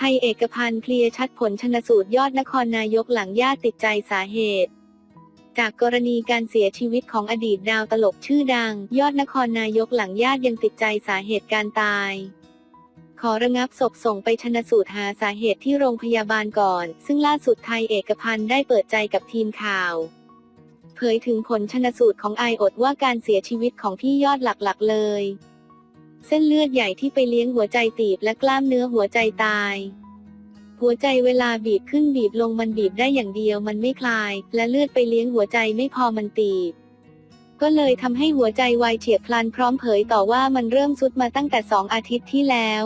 ไทยเอกพันธ์เคลียร์ชัดผลชนสูตรยอดนครนายกหลังญาติติดใจสาเหตุ จากกรณีการเสียชีวิตของอดีตดาวตลกชื่อดัง ยอดนครนายกหลังญาติยังติดใจสาเหตุการตาย ขอระงับศพส่งไปชนสูตรหาสาเหตุที่โรงพยาบาลก่อน ซึ่งล่าสุดไทยเอกพันธ์ได้เปิดใจกับทีมข่าวเผยถึงผลชนสูตรของไออดว่าการเสียชีวิตของพี่ยอดหลักๆเลย เส้นเลือดใหญ่ที่ไปเลี้ยงหัวใจตีบและกล้ามเนื้อหัวใจตาย หัวใจเวลาบีบขึ้นบีบลงมันบีบได้อย่างเดียวมันไม่คลาย และเลือดไปเลี้ยงหัวใจไม่พอมันตีบ ก็เลยทำให้หัวใจวายเฉียบพลันพร้อมเผยต่อว่ามันเริ่มสุดมาตั้งแต่สองอาทิตย์ที่แล้ว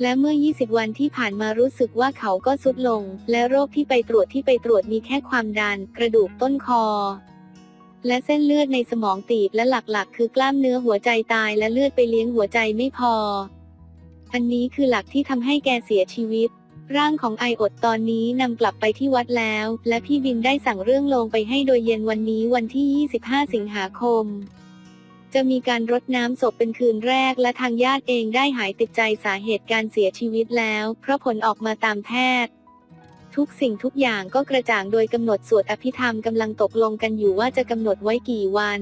และเมื่อ 20 วันที่ผ่านมารู้สึกว่าเขาก็สุดลง และโรคที่ไปตรวจที่ไปตรวจมีแค่ความดัน กระดูกต้นคอ และเส้นเลือดในสมองตีบและหลักๆ คือกล้ามเนื้อหัวใจตายและเลือดไปเลี้ยงหัวใจไม่พอ อันนี้คือหลักที่ทำให้แกเสียชีวิต ร่างของไออดตอนนี้นำกลับไปที่วัดแล้ว และพี่บินได้สั่งเรื่องลงไปให้โดยเย็นวันนี้วันที่ 25 สิงหาคม จะมีการรดน้ำศพเป็นคืนแรกและทางญาติเองได้หายติดใจสาเหตุการเสียชีวิตแล้ว เพราะผลออกมาตามแพทย์ ทุกสิ่งทุกอย่างก็กระจ่างโดยกำหนดสวดอภิธรรมกำลังตกลงกันอยู่ว่าจะกำหนดไว้กี่วัน